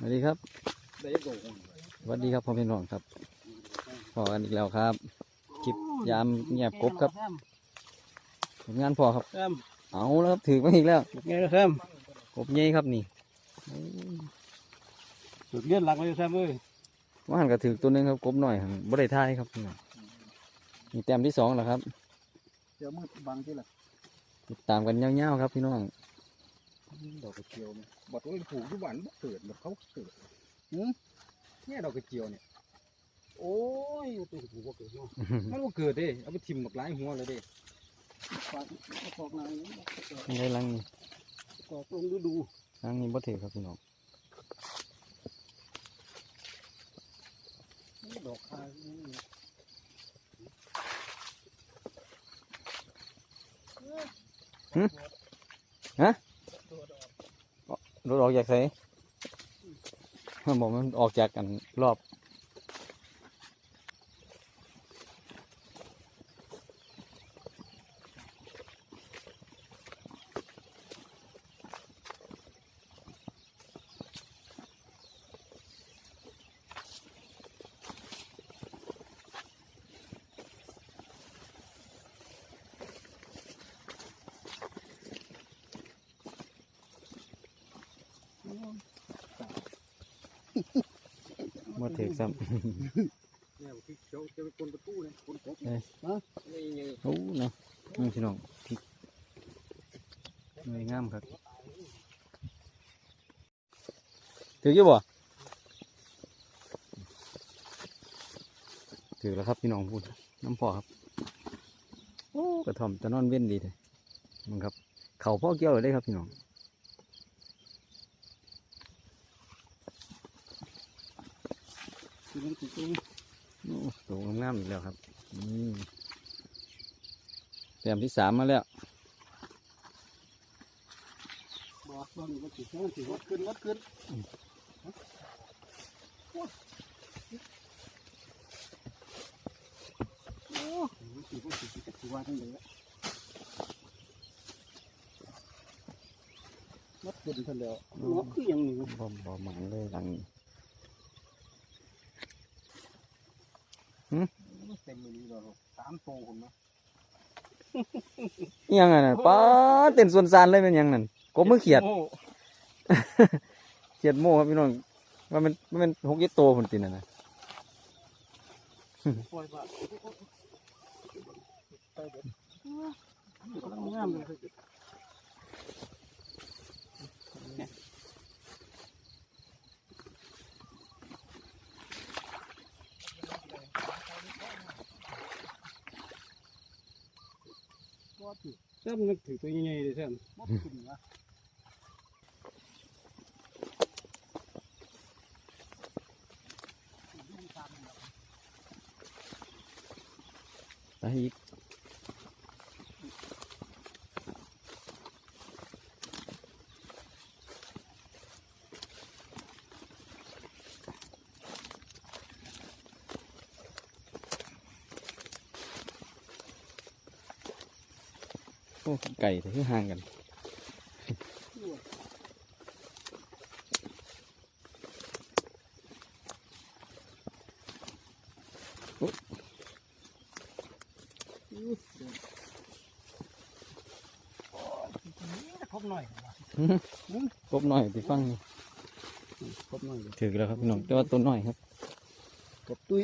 สวัสดีครับได้โดงสวัสดีครับพ่อพี่น้องครับพอกันอีกแล้วครับคลิปยามเงียบกบครับผลงานพอครับครับเอาแล้วครับถือมาอีกแล้วไงครับกบใหญ่ครับนี่สุดเลี้ยนหลักเลยครับเอ้ยว่าหันก็ถือตัวหนึงครับกบหน่อยครับบ่ได้ท่ายครับพี่น้องนี่แต้มที่สองแล้วครับเดี๋ยวมืดบังที่ละติดตามกันยาวๆครับพี่น้อง ดอกกระเจียวเนี่ยบอกว่าผูกทุกวันบ่เกิดแบบเขาเกิดหืมเนี่ยดอกกระเจียวเนี่ย โอ้ยตัวผูกบ่เกิดเนาะมันบ่เกิดเด้เอาไปทิ่มดอกหลายหัวเลยเด้ปากปอกนายนี่ได้ลังนี่ปอกลงดูดูลังนี่บ่ถือครับพี่น้องดอกคาย รถออกจากไสมันบอกมันออกจากกันรอบ บ่ถือซ้เนี่ยพริกเขียวจะเป็นคนประตูเลยคนกบเอ้ยฮะนี่ไงำโอ้เนาะนี่พี่น้องพริกหน่วยงามครับถืออยู่บ่ถือแล้วครับพี่น้องพูดน้ำพอครับโอ้กระท่อมจะนอนเว้นดีเลยมันครับ เขาพ่อเกี่ยวเลยครับพี่น้อง คือมันติดตรงโอ้สูงงามอีกแล้วครับแต้มที่สามมาแล้วบอกว่ามันติดมันติดวัดขึ้นวัดขึ้นโอ้ยสิบสิบสิบสิบว่าทั้งเดือนมัดขึ้นทันแล้วเนาะคือยังนี่บ่บ่หมันเลยหลังนี้ เต็มมือนี้เราสามโตผมนะอิหยังไงน่ะป้าดเต้นส่วนซานเลยเป็นหยังนั่นกบมือเขียดโอ้เขียดโม่ครับพี่น้องว่ามันว่ามันหกเย็ดโตคนติน่ะนะปล่อยบ้าไปเด็ดกำลังงามเลย แซ่บนึกถึงตัวใหญ่ๆเลยแซ่บมดขึ้นนะ อ้ไก่แต่ที่ห่างกันครบหน่อยกบหน่อยไปฟังนี่ครบหน่อยถือแล้วครับพี่น้องแต่ว่าตัวน้อยครับ กบตุ้ย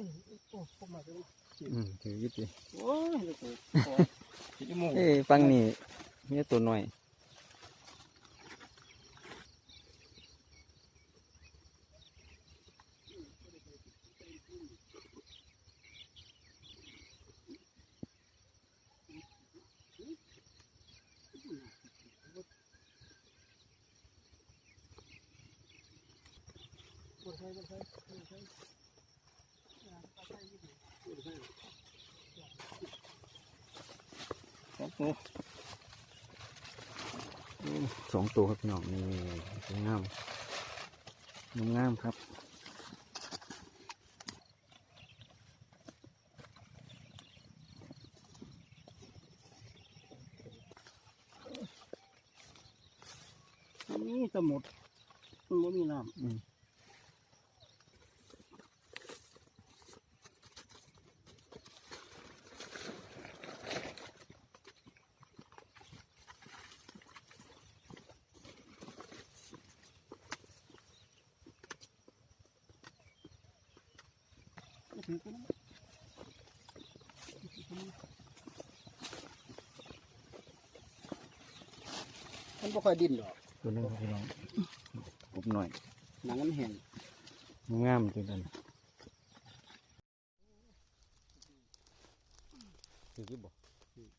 ยโอ้ครบมาเลยอืมถืออยึดดิโอ้ยโอ้โหกี่โมงเอ้ยฟังนี่มีแต่ตัวน้อยโอ้โห สองตัวครับพี่น้องนี่งามงามครับนี่จะหมดมันไม่มีน้ำ ถือกูนะมันบ่ค่อยดิ้นหรอกตัวนึงครับพี่น้องกบหน่อยหนังมันแห้งงามจังกันคือที่บอก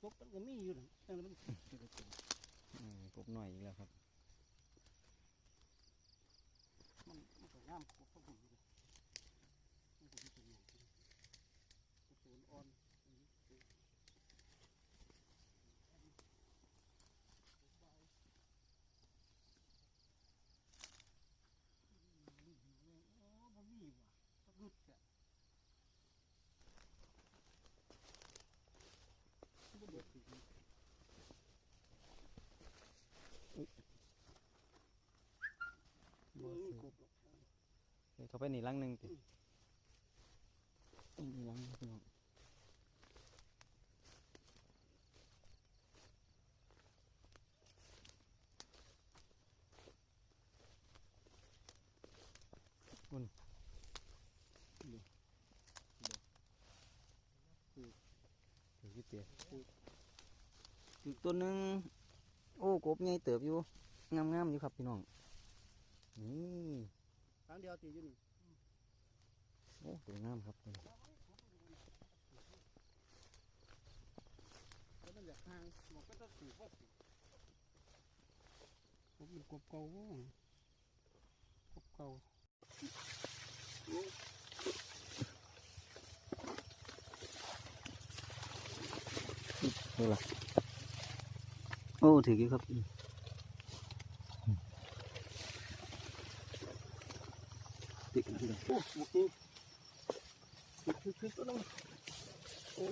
พวกมันก็มีอยู่นะแต่มันกบหน่อยอีกแล้วครับ มันมันก็งามกว่าพวกผมอยู่เลยมันก็มีตัวอย่างที่ตัวอ่อน บ่สิ เฮ้ยเขาไปนี่ลังหนึ่งตินี่ลังหนึ่งพี่น้องอุ่นถือที่เตี๋ยอีกตัวหนึ่งโอ้กบใหญ่เติบอยู่ งามๆอยู่ครับพี่น้อง นี่ครั้งเดียวตีอยู่นี่ โอ้ตัวงามครับตัวนี้แล้วมันอยากห่างบอกก็ต้องถือว่าถือผมเป็นกบเก่าบ่กบเก่านี่ล่ะโอ้ถือกี่ครับติดกันเลยโอ้โห คือคือตัวนึงโอ้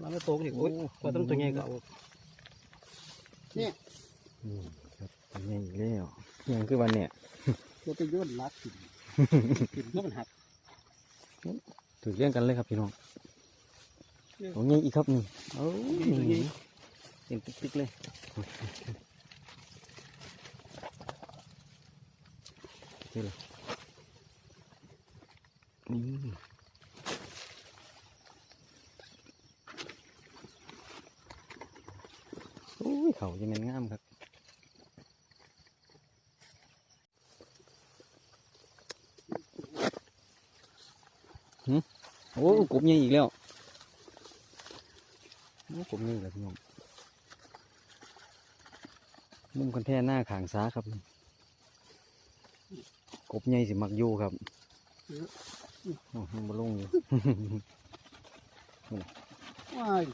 เราไม่โตกันอีกโอ้ยก็ต้องตัวใหญ่ก็เอานี่ครับตัวใหญ่อีกแล้วยังคือวันเนี่ยตัวไปโยนลักถิ่นถิ่นก็มันหักถือเลี้ยงกันเลยครับพี่น้องตัวใหญ่อีกครับนี่โอ้ยนี่เป็นติ๊กๆเลยนี่ล่ะนี่โอ้ ยเขาจะเป็นงามครับโอ้กบใหญ่อีกแล้วโอ้กบใหญ่อีกแล้วพี่น้องมุมกันแท่หน้าขางซ้าครับ กบใหญ่สิมักยู่ครับโอ้ยังมาลงอยู่ว้าย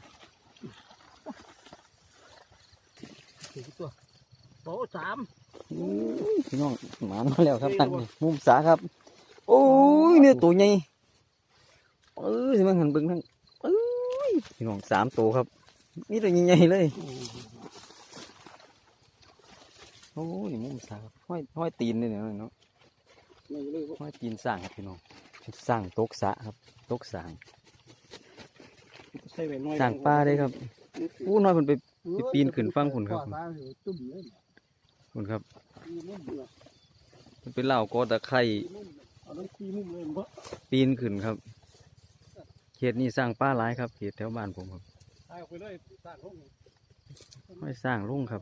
ถือตัวโตสามอู้ยพี่น้องหมามาแล้วครับตั้งนี่มุมสาครับ โอ้ยเนี่ยตัวใหญ่เออสิมันหันเบิ่งทั้งเอ้ยพี่น้องสามตัวครับนี่ตัวใหญ่ๆเลยโอ้ยมุมสาครับห้อยห้อยตีนเลยเนี่ยเนาะไม่เลยห้อยตีนสร้างครับพี่น้องสร้างตกสระครับตกสร้างใส่ไว้น้อยสร้างป้าได้ครับอู้น้อยเพิ่นไป ไปปีนขึ้นฟังพุ่นครับจุ่มเลยคุณครับมีมุมเดียวเพิ่นไปเล่ากอตะไคร่มุมเอาต้องตีมุมเลยบ่ปีนขึ้นครับเขตนี้สร้างป้าหลายครับเขตแถวบ้านผมครับตายออกไปเลยสร้างห้องห้อยสร้างลุ่งครับ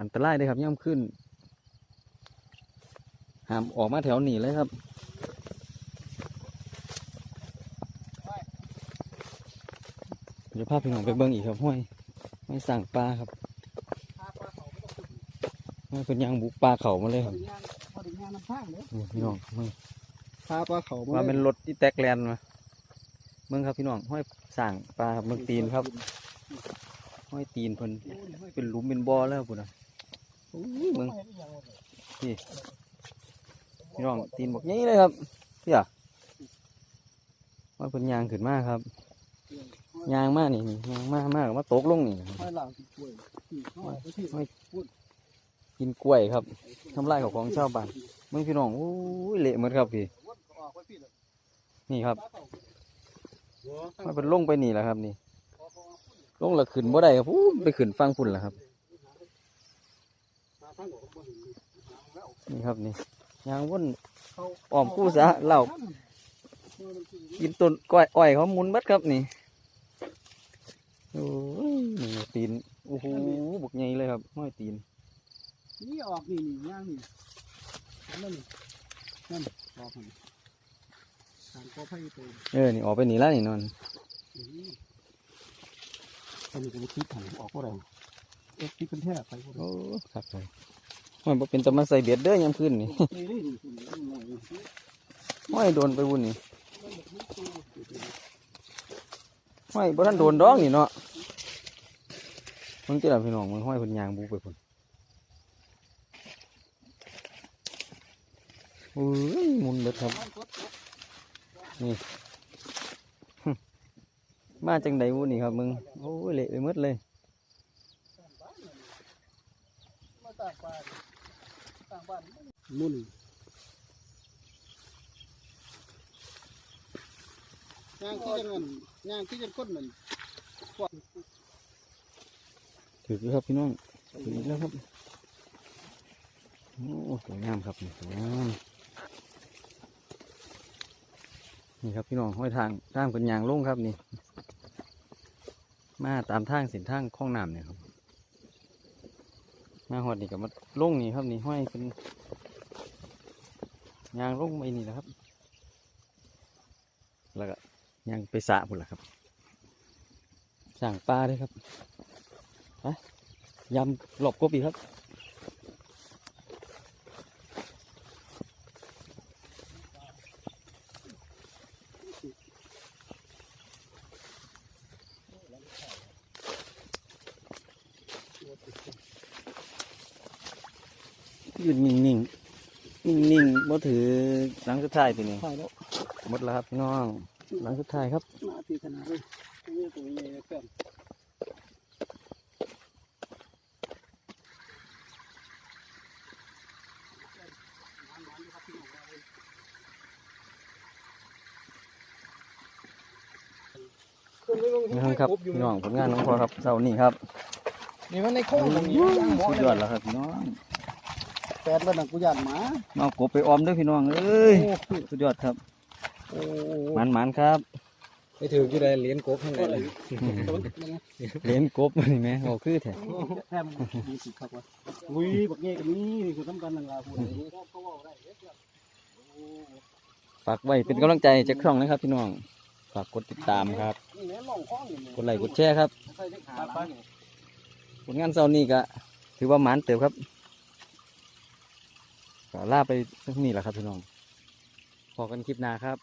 อันตรายเลยครับย่ำขึ้นห้ามออกมาแถวนี้เลยครับ ดี๋ยวพาพี่น้องไปเบิ่งอีกครับห้อยห้อยสร้างปลาครับพาปลาเขาไม่ต้องขึ้นห้อยเป็นยางบุกปลาเขามาเลยครับพอดีงานพอดีงานน้ำพางเลยนี่พี่น้องมึงพาปลาเขาว่าเป็นรถที่แตกแลนมาเมืองครับพี่น้องห้อยสร้างปลาครับเมืองตีนครับห้อยตีนเพิ่นเป็นหลุมเป็นบ่อแล้วพุ่นน่ะโอ้ยเมืองพี่น้องตีนบอกงี้เลยครับพี่อะห้อยเพิ่นยางขึ้นมาครับ ยางมากนี่ยางมากมากมาตกลงนี่นะครับห้อยหลังที่กล้วยที่ห้อยไปที่กินกล้วยครับทำลายของของชาวบ้านมืองพี่น้องโอ้ยเละหมดครับพี่ นี่ครับมันเป็นลงไปนี่แหละครับ นี่ลงละขึ้นบ่ได้ครับพูนไปขึ้นฟังพุ่นแหละครับ นี่ครับนี่ยางวนอ้อมกู้สะเหล่ากินต้นก้อยอ้อยเขาหมุนเบัดครับนี่ อ้ยนี่ตีนโอ้โหบุกใหญ่เลยครับห้อยตีนนี่ออกนี่นี่ย่างนี่นั่นนี่นั่นออกนี่ทางก็ไผ่ตัวเออนี่ออกไปนี่แล้วนี่นอนนี้อันนี้ก็คิดถังออกก็ได้เอ็กซ์ที่เป็นแท้ไปก็ได้โอ้ครับเลยมันบ่เป็นตะมาใส่เบ็ดเด้อยามขึ้นนี่นี่นี่นี่นี่นี่ห้อยโดนไปวุ่นนี่ห้อยบ่ทันโดนดอกนี่เนาะ มึงเจ้าพี่น้องมึงห้อยเพิ่นยางบูไปพุ่นโอ้ยมุนเบิดครับ นี่ มาจังใดวุ้นี่ครับมึง โอ้ยเละไปมดเลยมุนย่างที่จะเงินย่างที่จะก้นนั่น ถือครับพี่น้องถือแล้วครับโอ้สวยงามครับสวยงามนี่ครับพี่น้องห้อยทางทางเป็นยางลงครับนี่ มาตามทางเส้นทางคลองน้ำเนี่ยครับ มาหอดนี่กับมาลงนี่ครับนี่ห้อยเป็นยางลงไปนี่แหละครับ แล้วก็ยางไปสะพุ่นละครับสั่งปลาด้วยครับ ไปยำหลบกบอีกครับยืนนิ่งนิ่งนิ่งนิ่งๆบ่ถือหลังสุดท้ายตัวนี้ถ่ายแล้วหมดแล้วครับพี่น้อง หลังสุดท้ายครับ มาตีขนาดเลยนี่ตัวใหญ่เกิน นี่ครับพี่น้องผลงานของพ่อครับเสาร์นี้ครับนี่มันในโค้งตรงนี้ย่างหมอสุดเลยยอดแล้วครับพี่น้องแปดแล้วนังกูยานหมามาเอากบไปออมด้วยพี่น้องเอ้ยโอ้สุดยอดครับโอ้หมันหมันๆครับไปถือกี่ได้เหรียญกบข้างในเลยเลี้ยงกบมานี่แม่โอ้คือแท้แทมมีสิครับวะอุ้ยบักเงี้ยกับนี่นี่คือสำคัญนั่นล่ะพูดเขาว่าได้ฝากไว้เป็นกำลังใจจากช่องนะครับพี่น้องฝากกดติดตามครับนี่แม่มองข้องอยู่กดไลค์กดแชร์ครับใส่ได้ขาไปผลงานเสาร์นี้ก็ถือว่าหมันเติบครับก็ลาไปนี่แหละครับพี่น้องพอกันคลิปหน้าครับ